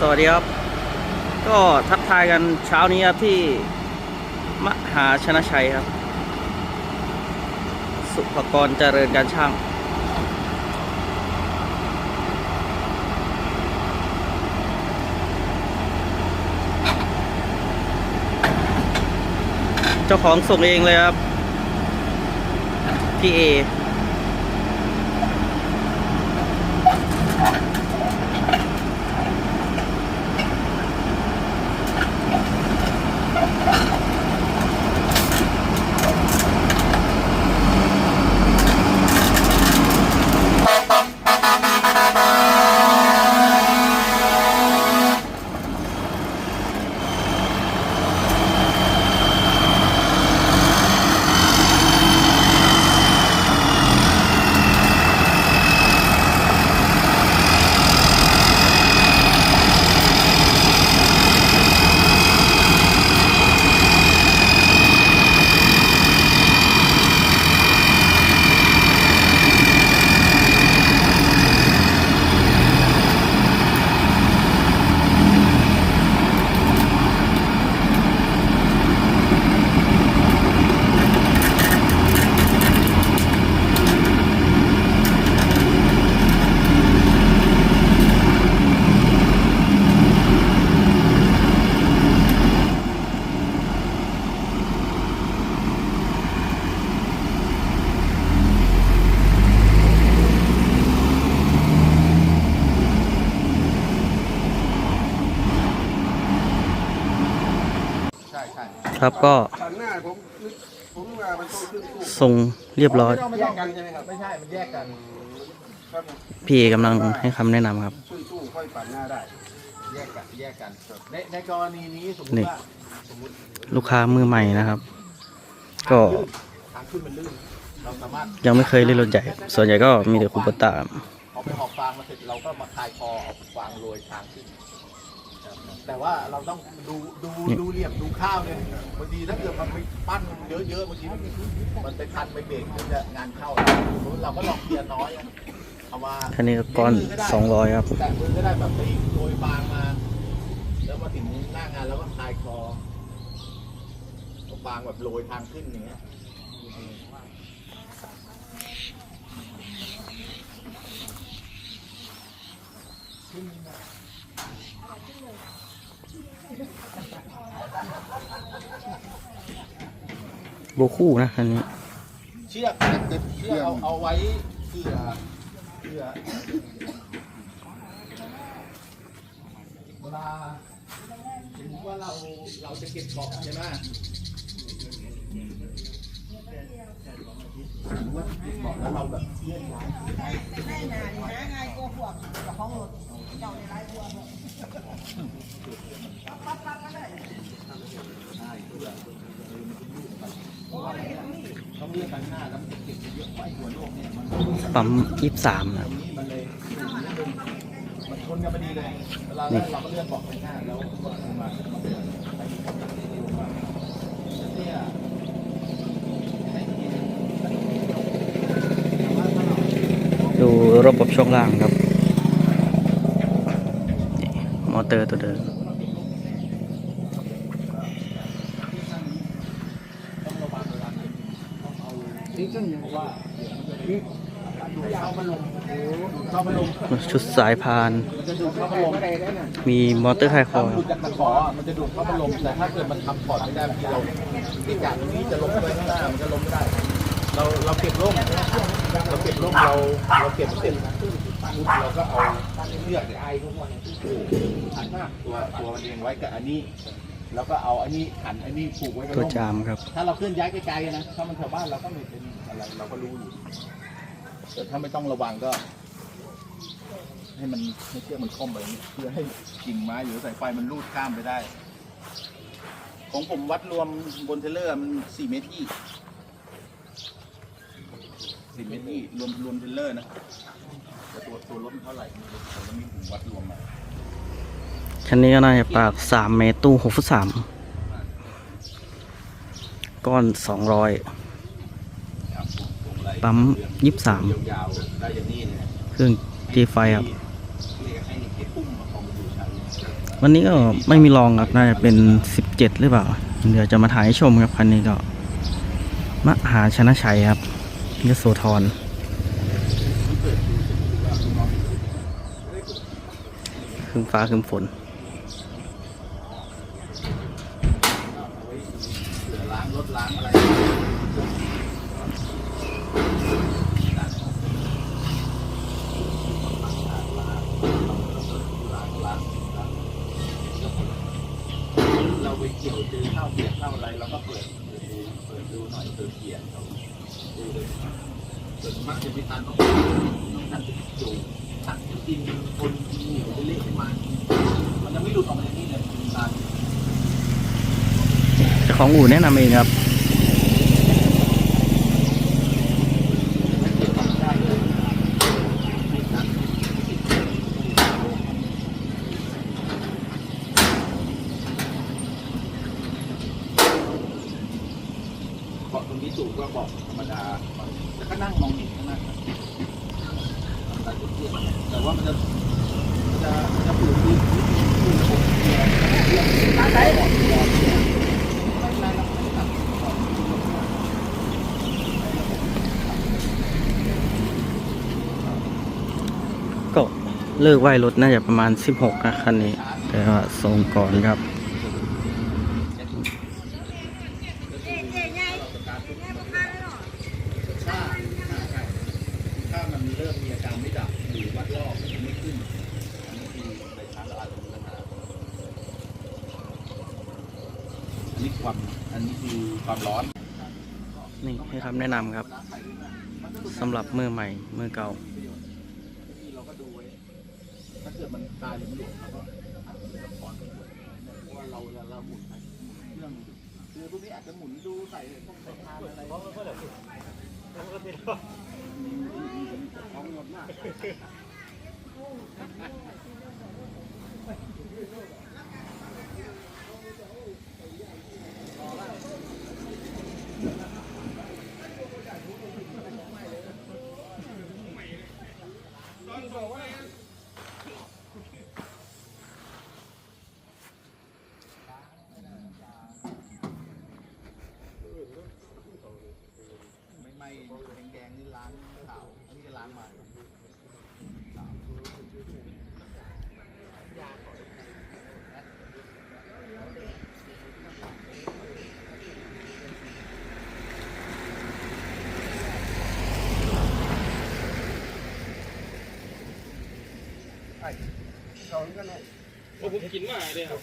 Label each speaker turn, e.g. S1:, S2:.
S1: สวัสดีครับ ก็ทักทายกันเช้านี้ครับที่มหาชนะชัยครับ สุภกรเจริญการช่าง เจ้าของส่งเองเลยครับ พี่เอ
S2: ใช่
S1: ครับก็
S3: ขันหน้าผมผมว่ามันต้องขึ้นตู้
S1: ส่งเรียบร้อย
S2: ไม่แยกกันใช่ไหมครับไม่ใช่มันแยกกัน
S3: ครับ
S1: พี่เอกำลังให้คำแนะนำครับ
S3: ขึ้นตู้ค่อยปั่นหน้าได้
S2: แยกกันแยกกันในในกรณีนี้สมม
S1: นี่
S2: ติว่าสมมติ
S1: ลูกค้ามือใหม่นะครับ ก็
S2: ทางขึ้นมันลื่นเราสามารถ
S1: ยังไม่เคยเล่นรถใหญ่ ส่วนใหญ่ก็มีแต่คูปต้าครับ
S2: เอาไปหอกฟางมาเสร็จเราก็มาคลายคอเอาฟางโรยทางขึ้น แต่ว่าเราต้องดูดูดูเหลี่ยมดูข้าวเนี่ยบางทีถ้าเกิดมันไปปั้นเยอะๆบางทีมันมันไปพันไปเบรกมันจะงานเข้าเราก็ลองเคลียร์น้อยอะเอามา
S1: คันนี้ก็ก้อน200ครับ
S2: แต่มือก็ได้แบบไปโรยฟางมา แล้วมาถึงหน้างานแล้วก็คลายคอเอาฟางแบบโรยทางขึ้นอย่างเงี้ย
S1: โบคู่นะอันนี้
S2: เชือกเชือกเอาเอาไว้เผื่อเผื่อเวลาสมมติว่าเราเราจะเก็บเกาะใช่ไหมว่าเก็บเกาะแล้วเราแบบเลื่อนย้ายต้องเลื่นไปข้างหน้าแล้วมันจะเก็บเยอะไว้
S1: ปั๊มยี่สามครับ
S2: มันเลยมันชนกันพอดีเลยเวลา
S1: นี่
S2: เราก็เลื่อนเบอกไปข้างหน้าแล้วก็ลงมาให้ลงมาเนี่ย
S1: ดูระบบช่วงล่างครับ มอเตอร์ตัวเดิมชุดสายพาน
S2: มีม
S1: อเตอร์คลายคอ
S2: ถ้ามันดูดจากตะขอมันจะดูดเข้าพัดลมแต่ถ้าเกิดมันทำพอร์ตไม่ได้บางทีเราที่จากตรงนี้จะลงไปข้างหน้ามันจะลงไม่ได้ เราเราเก็บร่มเราเก็บร่มเราเราเก็บเสร็จปุ๊บเราก็เอา เลือกไอ้ทุกวันหันหน้าตัวตัวมันเองไว้กับอันนี้ แล้วก็เอาอันนี้หันอันนี้ผูกไว้กับ
S1: ตัว
S2: ร่ม
S1: จามครับ
S2: ถ้าเราเคลื่อนย้ายไกลๆนะถ้ามันแถวบ้านเราก็ไม่เป็นอะไรเราก็รู้อยู่แต่ถ้าไม่ต้องระวังก็ ให้มันให้เชือกมันคล่อมไปอย่างนี้เพื่อให้กิ่งไม้หรือสายไฟมันลูดข้ามไปได้ ของผมวัดรวมบนเทรลเลอร์มันสี่เมตรยี่สี่เมตรยี่รวมรวมเทรลเลอร์นะแต่ตัวตัวรถมันเท่าไหร่ไม่รู้ผมมีผมวัดรวมมา
S1: คันนี้ก็น่าจะปากสามเมตรตู้หกฟุตสามก้อนสองร้อย
S2: ครับผมผมอะไร
S1: ปั๊มยี่สิบสาม
S2: ยาวๆได้อย่างนี้เนี่ย
S1: เครื่องจีไฟครับ
S2: เรียกให้ให้พุ่มมาคองมาดูชั้น
S1: วันนี้ก็ไม่มีรองครับน่าจะเป็น17หรือเปล่า เดี๋ยวจะมาถ่ายให้ชมครับคันนี้ก็มหาชนะชัยครับยโสธร คืมฟ้าคืมฝน
S2: ล้างรถล้างอะไรเราไปเกี่ยวเจอข้าวเปียกข้าวอะไรเราก็เปิดเปิดดูหน่อยเปิดเกียร์เราดู เลยส่วนมากจะไม่ทันต้องทันจะจูทันจะกินคนเหนียวเละๆมา มันยังไม่หลุดออกมาอย่างนี้เลยมันตาย
S1: เจ้าของอู่แนะนำเองครับ
S2: เบาะตรงนี้สูงก็เบาะธรรมดาแล้วก็นั่งมองเห็นข้างหน้า แต่ว่ามันจะจะจะปลูกคือคือระบบเกียร์เรื่องเรื่องเกียร์เกียร์ไม่เป็นไรเราไม่ตัดก่อน
S1: ก็เลิกไหวรถน่าจะประมาณ 16นะคันนี้ แต่ว่าส่งก่อนครับ
S2: ถ้ามันเริ่มมีอาการไม่ดับหรือวัดรอบมันไม่ขึ้น อันนี้คือในชาร์จอาจจะมีปัญหาอั นนี้ความอันนี้คือความร้อน
S1: นี่ให้คำแนะนำครับสำหรับมือใหม่มือเก่า
S2: ที่เราก็ดูไว้ถ้าเกิดมันตายหรือมันหลุดเราก็อาจจะเป็นถอนเพราะว่าเราเราเราหมุนไปเรื่องคือพวกนี้อาจจะหมุนดูใส่พวกใส่ทานอะไรเพราะว่าไม่ โาะผมกินมาเลยครับ